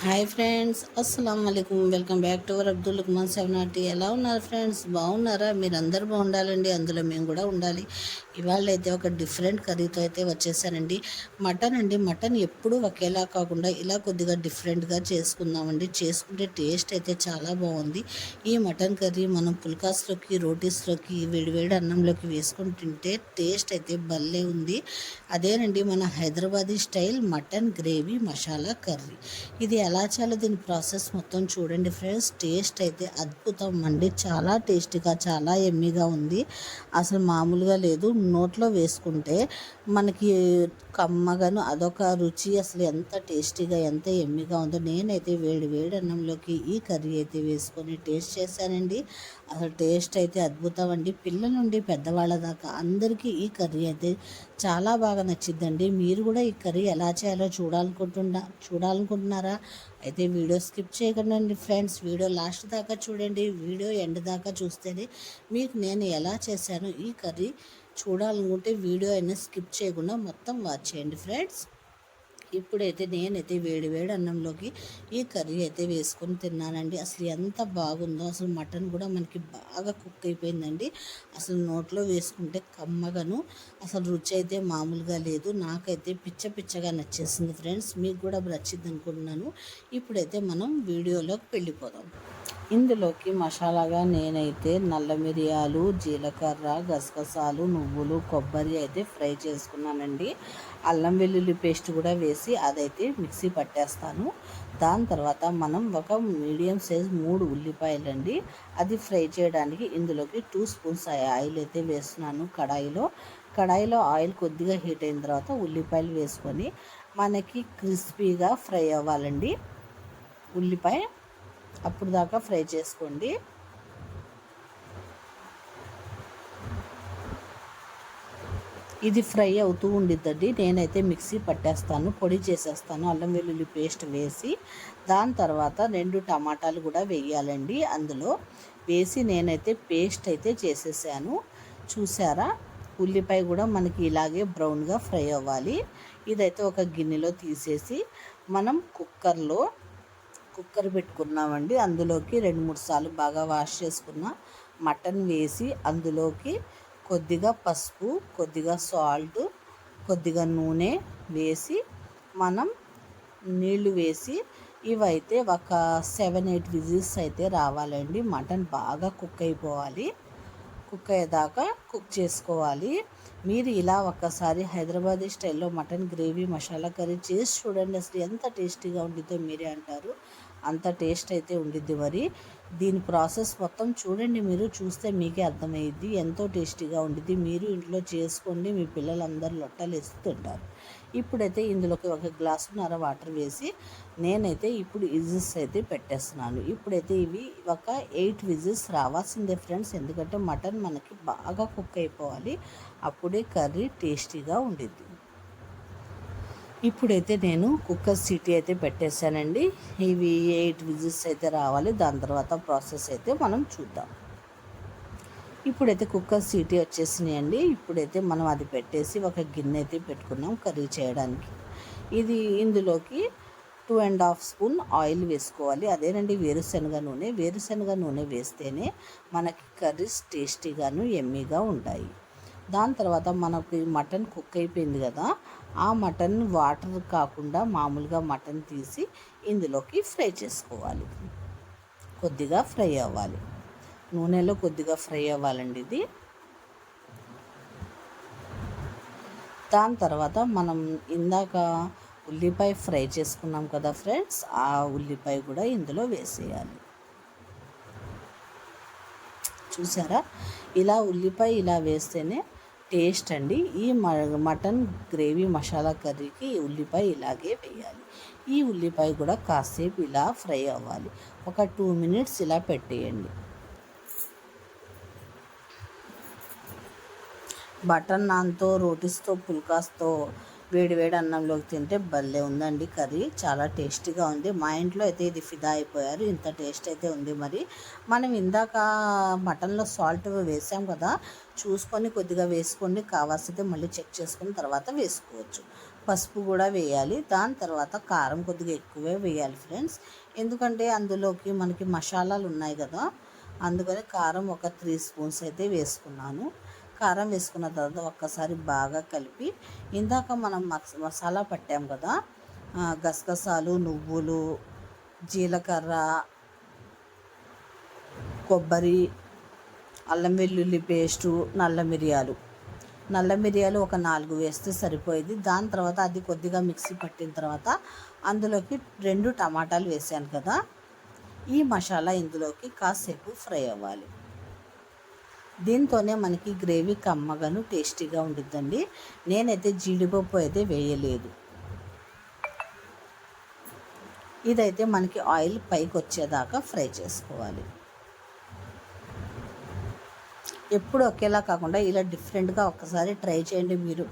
Hi friends అస్సలం అయికం welcome back to our Abdul Kumar సెవెనాటి ఎలా ఉన్నారు ఫ్రెండ్స్? బాగున్నారా? మీరు అందరు బాగుండాలండి అందులో మేము కూడా ఉండాలి. ఇవాళ అయితే ఒక డిఫరెంట్ కర్రీతో అయితే వచ్చేసానండి. మటన్ అండి మటన్ ఎప్పుడూ ఒకేలా కాకుండా ఇలా కొద్దిగా డిఫరెంట్గా చేసుకుందామండి. చేసుకుంటే టేస్ట్ అయితే చాలా బాగుంది. ఈ మటన్ కర్రీ మనం పుల్కాస్లోకి రోటీస్లోకి వేడివేడి అన్నంలోకి వేసుకుని తింటే టేస్ట్ అయితే భలే ఉంది. అదేనండి మన Hyderabadi style mutton gravy masala curry. ఇది ఎలా చేయాలో దీని ప్రాసెస్ మొత్తం చూడండి ఫ్రెండ్స్. టేస్ట్ అయితే అద్భుతం అండి. చాలా టేస్టీగా చాలా ఎమ్మీగా ఉంది. అసలు మామూలుగా లేదు. నోట్లో వేసుకుంటే మనకి కమ్మగాను అదొక రుచి. అసలు ఎంత టేస్టీగా ఎంత ఎమ్మిగా ఉందో నేనైతే వేడి వేడి అన్నంలోకి ఈ కర్రీ అయితే వేసుకొని టేస్ట్ చేశానండి. అసలు టేస్ట్ అయితే అద్భుతం అండి. పిల్లల నుండి పెద్దవాళ్ళ దాకా అందరికీ ఈ కర్రీ అయితే చాలా బాగా నచ్చిద్దండి. మీరు కూడా ఈ కర్రీ ఎలా చేయాలో చూడాలనుకుంటున్నా చూడాలనుకుంటున్నారా? అయితే వీడియో స్కిప్ చేయకండి ఫ్రెండ్స్. వీడియో లాస్ట్ దాకా చూడండి. వీడియో ఎండ్ దాకా చూస్తేనే మీకు నేను ఎలా చేశాను ఈ కర్రీ చూడాలనుకుంటే వీడియో అయినా స్కిప్ చేయకుండా మొత్తం వాచ్ చేయండి ఫ్రెండ్స్. ఇప్పుడైతే నేనైతే వేడి వేడి అన్నంలోకి ఈ కర్రీ అయితే వేసుకొని తిన్నానండి. అసలు ఎంత బాగుందో అసలు మటన్ కూడా మనకి బాగా కుక్ అయిపోయిందండి. అసలు నోట్లో వేసుకుంటే కమ్మగాను అసలు రుచి అయితే మామూలుగా లేదు. నాకైతే పిచ్చ పిచ్చగా నచ్చేసింది ఫ్రెండ్స్. మీకు కూడా నచ్చింది అనుకుంటున్నాను ఇప్పుడైతే మనం వీడియోలోకి వెళ్ళిపోదాం. ఇందులోకి మసాలాగా నేనైతే నల్ల మిరియాలు జీలకర్ర గసగసాలు నువ్వులు కొబ్బరి అయితే ఫ్రై చేసుకున్నానండి. అల్లం వెల్లుల్లి పేస్ట్ కూడా వేసి అదైతే మిక్సీ పట్టేస్తాను. దాని తర్వాత మనం ఒక మీడియం సైజ్ మూడు ఉల్లిపాయలు అండి అది ఫ్రై చేయడానికి ఇందులోకి టూ స్పూన్స్ ఆయిల్ అయితే వేస్తున్నాను కడాయిలో. కడాయిలో ఆయిల్ కొద్దిగా హీట్ అయిన తర్వాత ఉల్లిపాయలు వేసుకొని మనకి క్రిస్పీగా ఫ్రై అవ్వాలండి. ఉల్లిపాయ అప్పుడు దాకా ఫ్రై చేసుకోండి. ఇది ఫ్రై అవుతూ ఉండిద్దండి. నేనైతే మిక్సీ పట్టేస్తాను పొడి చేసేస్తాను అల్లం వెల్లుల్లి పేస్ట్ వేసి దాని తర్వాత రెండు టమాటాలు కూడా వేయాలండి అందులో. వేసి నేనైతే పేస్ట్ అయితే చేసేసాను. చూసారా? ఉల్లిపాయ కూడా మనకి ఇలాగే బ్రౌన్గా ఫ్రై అవ్వాలి. ఇదైతే ఒక గిన్నెలో తీసేసి మనం కుక్కర్లో కుక్కర్ పెట్టుకున్నామండి. అందులోకి రెండు మూడు సార్లు బాగా వాష్ చేసుకున్న మటన్ వేసి అందులోకి కొద్దిగా పసుపు కొద్దిగా సాల్ట్ కొద్దిగా నూనె వేసి మనం నీళ్ళు వేసి ఇవైతే ఒక సెవెన్ ఎయిట్ విజిల్స్ అయితే రావాలండి. మటన్ బాగా కుక్ అయిపోవాలి. కుక్ అయ్యేదాకా కుక్ చేసుకోవాలి. మీరు ఇలా ఒక్కసారి హైదరాబాదీ స్టైల్లో మటన్ గ్రేవీ మసాలా కర్రీ చేసి చూడండి. అసలు ఎంత టేస్టీగా ఉండిద్దో మీరే అంటారు. అంత టేస్ట్ అయితే ఉండిద్ది మరి. దీని ప్రాసెస్ మొత్తం చూడండి మీరు చూస్తే మీకే అర్థమయ్యిద్ది. ఎంతో టేస్టీగా ఉండిద్ది. మీరు ఇంట్లో చేసుకోండి మీ పిల్లలందరూ లొట్టలు వేసి తింటారు. ఇప్పుడైతే ఇందులోకి ఒక గ్లాసున్నర వాటర్ వేసి నేనైతే ఇప్పుడు విజిల్స్ అయితే పెట్టేస్తున్నాను. ఇప్పుడైతే ఇవి ఒక ఎయిట్ విజిల్స్ రావాల్సిందే ఫ్రెండ్స్ ఎందుకంటే మటన్ మనకి బాగా కుక్ అయిపోవాలి. అప్పుడే కర్రీ టేస్టీగా ఉండిద్ది. ఇప్పుడైతే నేను కుక్కర్ సిటీ అయితే పెట్టేశానండి. ఇవి ఎయిట్ విజిల్స్ అయితే రావాలి. దాని తర్వాత ప్రాసెస్ అయితే మనం చూద్దాం. ఇప్పుడైతే కుక్కర్ సీటీ వచ్చేసినాయండి. ఇప్పుడైతే మనం అది పెట్టేసి ఒక గిన్నె అయితే పెట్టుకున్నాం కర్రీ చేయడానికి. ఇది ఇందులోకి two and half spoon oil వేసుకోవాలి. అదేనండి వేరుశనగ నూనె. వేరుశనగ నూనె వేస్తేనే మనకి కర్రీస్ టేస్టీగాను ఎమ్మీగా ఉంటాయి. దాని తర్వాత మనకి మటన్ కుక్ అయిపోయింది కదా ఆ మటన్ వాటర్ కాకుండా మామూలుగా మటన్ తీసి ఇందులోకి ఫ్రై చేసుకోవాలి. కొద్దిగా ఫ్రై అవ్వాలి. నూనెలో కొద్దిగా ఫ్రై అవ్వాలండి ఇది. దాని తర్వాత మనం ఇందాక ఉల్లిపాయ ఫ్రై చేసుకున్నాం కదా ఫ్రెండ్స్ ఆ ఉల్లిపాయ కూడా ఇందులో వేసేయాలి. చూసారా? ఇలా ఉల్లిపాయ ఇలా వేస్తేనే టేస్ట్ అండి. ఈ మటన్ గ్రేవీ మసాలా కర్రీకి ఉల్లిపాయ ఇలాగే వేయాలి. ఈ ఉల్లిపాయ కూడా కాసేపు ఇలా ఫ్రై అవ్వాలి. ఒక టూ మినిట్స్ ఇలా పెట్టేయండి. బటర్ నాన్తో రోటీస్తో పుల్కాస్తో వేడి వేడి అన్నంలోకి తింటే భలే ఉందండి కర్రీ. చాలా టేస్టీగా ఉంది. మా ఇంట్లో అయితే ఇది ఫిదా అయిపోయారు. ఇంత టేస్ట్ అయితే ఉంది మరి. మనం ఇందాక మటన్లో సాల్ట్ వేసాం కదా చూసుకొని కొద్దిగా వేసుకోండి. కావాల్సితే మళ్ళీ చెక్ చేసుకుని తర్వాత వేసుకోవచ్చు. పసుపు కూడా వేయాలి. దాని తర్వాత కారం కొద్దిగా ఎక్కువే వేయాలి ఫ్రెండ్స్. ఎందుకంటే అందులోకి మనకి మసాలాలు ఉన్నాయి కదా అందుకని కారం ఒక త్రీ స్పూన్స్ అయితే వేసుకున్నాను. కారం వేసుకున్న తర్వాత ఒక్కసారి బాగా కలిపి ఇందాక మనం మసాలా పట్టాం కదా గసగసాలు నువ్వులు జీలకర్ర కొబ్బరి అల్లం వెల్లుల్లి పేస్టు నల్ల మిరియాలు. నల్ల మిరియాలు ఒక నాలుగు వేస్తే సరిపోయేది. దాని తర్వాత అది కొద్దిగా మిక్సీ పట్టిన తర్వాత అందులోకి రెండు టమాటాలు వేసాను కదా ఈ మసాలా ఇందులోకి కాసేపు ఫ్రై అవ్వాలి. దీంతోనే మనకి గ్రేవీ కమ్మగాను టేస్టీగా ఉంటుందండి నేనైతే జీడిపప్పు అయితే వేయలేదు. ఇదైతే మనకి ఆయిల్ పైకి వచ్చేదాకా ఫ్రై చేసుకోవాలి. ఎప్పుడు ఒకేలా కాకుండా ఇలా డిఫరెంట్గా ఒక్కసారి ట్రై చేయండి మీరు.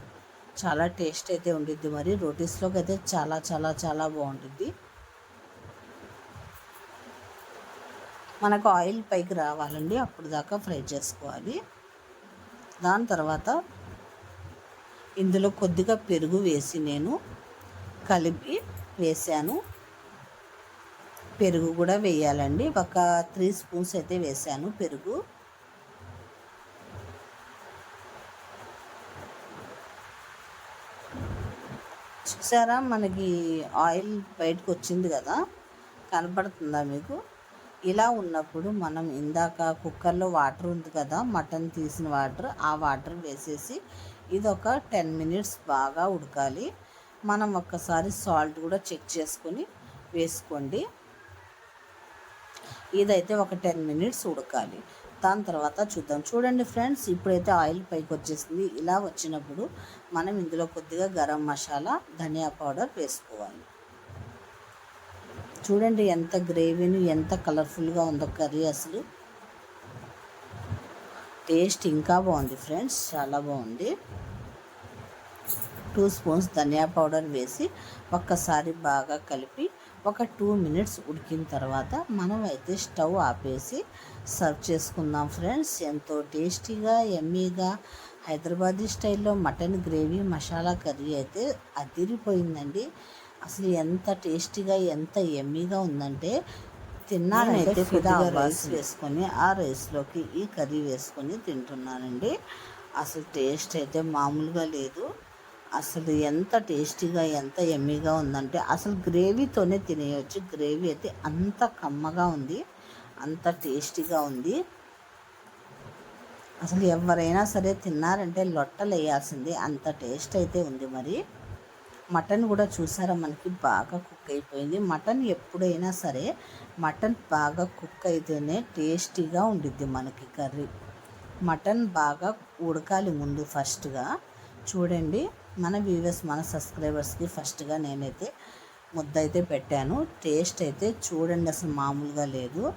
చాలా టేస్ట్ అయితే ఉండిద్ది మరి. రోటీస్లోకి అయితే చాలా చాలా చాలా బాగుంటుంది మనకు ఆయిల్ పైకి రావాలండి అప్పుడు దాకా ఫ్రై చేసుకోవాలి. దాని తర్వాత ఇందులో కొద్దిగా పెరుగు వేసి నేను కలిపి వేసాను పెరుగు కూడా వేయాలండి ఒక త్రీ స్పూన్స్ అయితే వేసాను పెరుగు. చూసారా మనకి ఆయిల్ బయటకు వచ్చింది కదా కనపడుతుందా మీకు? ఇలా ఉన్నప్పుడు మనం ఇందాక కుక్కర్లో వాటర్ ఉంది కదా మటన్ తీసిన వాటర్ ఆ వాటర్ వేసేసి ఇది ఒక టెన్ మినిట్స్ బాగా ఉడకాలి. మనం ఒక్కసారి సాల్ట్ కూడా చెక్ చేసుకొని వేసుకోండి. ఇదైతే ఒక టెన్ మినిట్స్ ఉడకాలి. దాని తర్వాత చూద్దాం. చూడండి ఫ్రెండ్స్ ఇప్పుడైతే ఆయిల్ పైకి వచ్చేసింది. ఇలా వచ్చినప్పుడు మనం ఇందులో కొద్దిగా గరం మసాలా ధనియా పౌడర్ వేసుకోవాలి. చూడండి ఎంత గ్రేవీని ఎంత కలర్ఫుల్గా ఉందో కర్రీ అసలు. టేస్ట్ ఇంకా బాగుంది ఫ్రెండ్స్ చాలా బాగుంది. టూ స్పూన్స్ ధనియా పౌడర్ వేసి ఒక్కసారి బాగా కలిపి ఒక టూ మినిట్స్ ఉడికిన తర్వాత మనం అయితే స్టవ్ ఆపేసి సర్వ్ చేసుకుందాం ఫ్రెండ్స్. ఎంతో టేస్టీగా ఎమ్మీగా హైదరాబాదీ స్టైల్లో మటన్ గ్రేవీ మసాలా కర్రీ అయితే అదిరిపోయిందండి. అసలు ఎంత టేస్టీగా ఎంత ఎమ్మీగా ఉందంటే తిన్నానైతే కొద్దిగా రైస్ వేసుకొని ఆ రైస్లోకి ఈ కర్రీ వేసుకొని తింటున్నానండి. అసలు టేస్ట్ అయితే మామూలుగా లేదు. అసలు ఎంత టేస్టీగా ఎంత ఎమ్మీగా ఉందంటే అసలు గ్రేవీతోనే తినేయచ్చు. గ్రేవీ అయితే అంత కమ్మగా ఉంది అంత టేస్టీగా ఉంది. అసలు ఎవరైనా సరే తిన్నారంటే లొట్టలు వేయాల్సిందే అంత టేస్ట్ అయితే ఉంది మరి. మటన్ కూడా చూసారా మనకి బాగా కుక్ అయిపోయింది. మటన్ ఎప్పుడైనా సరే మటన్ బాగా కుక్ అయితేనే టేస్టీగా ఉండిద్ది మనకి కర్రీ. మటన్ బాగా ఉడకాలి ముందు ఫస్ట్గా. చూడండి మన వ్యూవర్స్ మన సబ్స్క్రైబర్స్కి ఫస్ట్గా నేనైతే ముద్ద అయితే పెట్టాను. టేస్ట్ అయితే చూడండి అసలు మామూలుగా లేదు.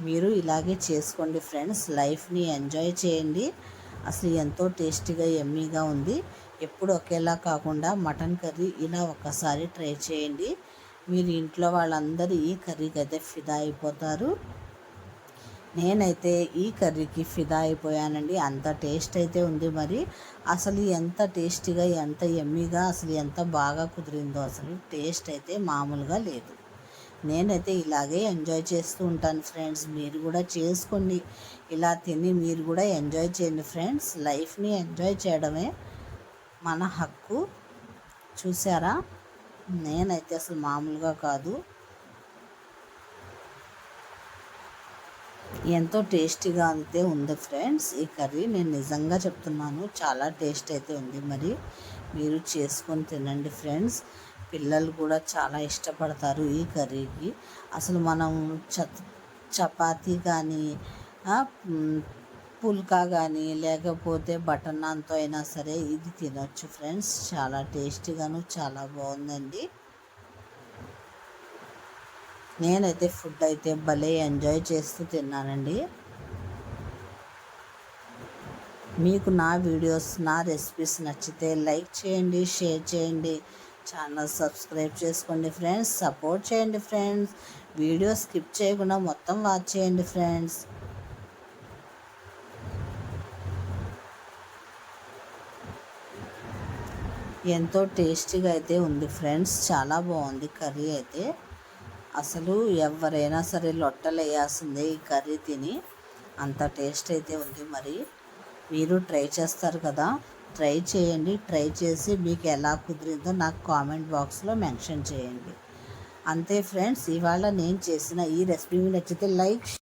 మీరు ఇలాగే చేసుకోండి ఫ్రెండ్స్. లైఫ్ని ఎంజాయ్ చేయండి. అసలు ఎంతో టేస్టీగా ఎమ్మీగా ఉంది. ఎప్పుడు ఒకేలా కాకుండా మటన్ కర్రీ ఇలా ఒక్కసారి ట్రై చేయండి. మీరు ఇంట్లో వాళ్ళందరూ ఈ కర్రీకి అయితే ఫిదా అయిపోతారు. నేనైతే ఈ కర్రీకి ఫిదా అయిపోయానండి. అంత టేస్ట్ అయితే ఉంది మరి. అసలు ఎంత టేస్టీగా ఎంత ఎమ్మీగా అసలు ఎంత బాగా కుదిరిందో అసలు టేస్ట్ అయితే మామూలుగా లేదు. నేనైతే ఇలాగే ఎంజాయ్ చేస్తూ ఉంటాను ఫ్రెండ్స్. మీరు కూడా చేసుకోండి. ఇలా తిని మీరు కూడా ఎంజాయ్ చేయండి ఫ్రెండ్స్. లైఫ్ని ఎంజాయ్ చేయడమే మన హక్కు చూసారా? నేనైతే అసలు మామూలుగా కాదు. ఎంతో టేస్టీగా అంతే ఉంది ఫ్రెండ్స్. ఈ కర్రీ నేను నిజంగా చెప్తున్నాను చాలా టేస్ట్ అయితే ఉంది. మరి మీరు చేసుకొని తినండి ఫ్రెండ్స్. పిల్లలు కూడా చాలా ఇష్టపడతారు ఈ కర్రీకి. అసలు మనం చ చపాతీ కానీ పుల్కా కానీ లేకపోతే బటర్ నాన్తో అయినా సరే ఇది తినొచ్చు ఫ్రెండ్స్. చాలా టేస్టీగాను చాలా బాగుందండి. నేనైతే ఫుడ్ అయితే భలే ఎంజాయ్ చేస్తూ తిన్నానండి. మీకు నా వీడియోస్ నా రెసిపీస్ నచ్చితే లైక్ చేయండి షేర్ చేయండి. ఛానల్ సబ్స్క్రైబ్ చేసుకోండి ఫ్రెండ్స్. సపోర్ట్ చేయండి ఫ్రెండ్స్. వీడియో స్కిప్ చేయకుండా మొత్తం వాచ్ చేయండి ఫ్రెండ్స్. ఎంతో టేస్టీగా అయితే ఉంది ఫ్రెండ్స్. చాలా బాగుంది కర్రీ అయితే. అసలు ఎవరైనా సరే లొట్టలు వేయాల్సిందే ఈ కర్రీ తిని. అంత టేస్ట్ అయితే ఉంది మరి. మీరు ట్రై చేస్తారు కదా. ట్రై చేయండి. ట్రై చేసి మీకు ఎలా కుదిరిందో నాకు కామెంట్ బాక్స్లో మెన్షన్ చేయండి. అంతే ఫ్రెండ్స్ ఇవాళ నేను చేసిన ఈ రెసిపీ నచ్చితే లైక్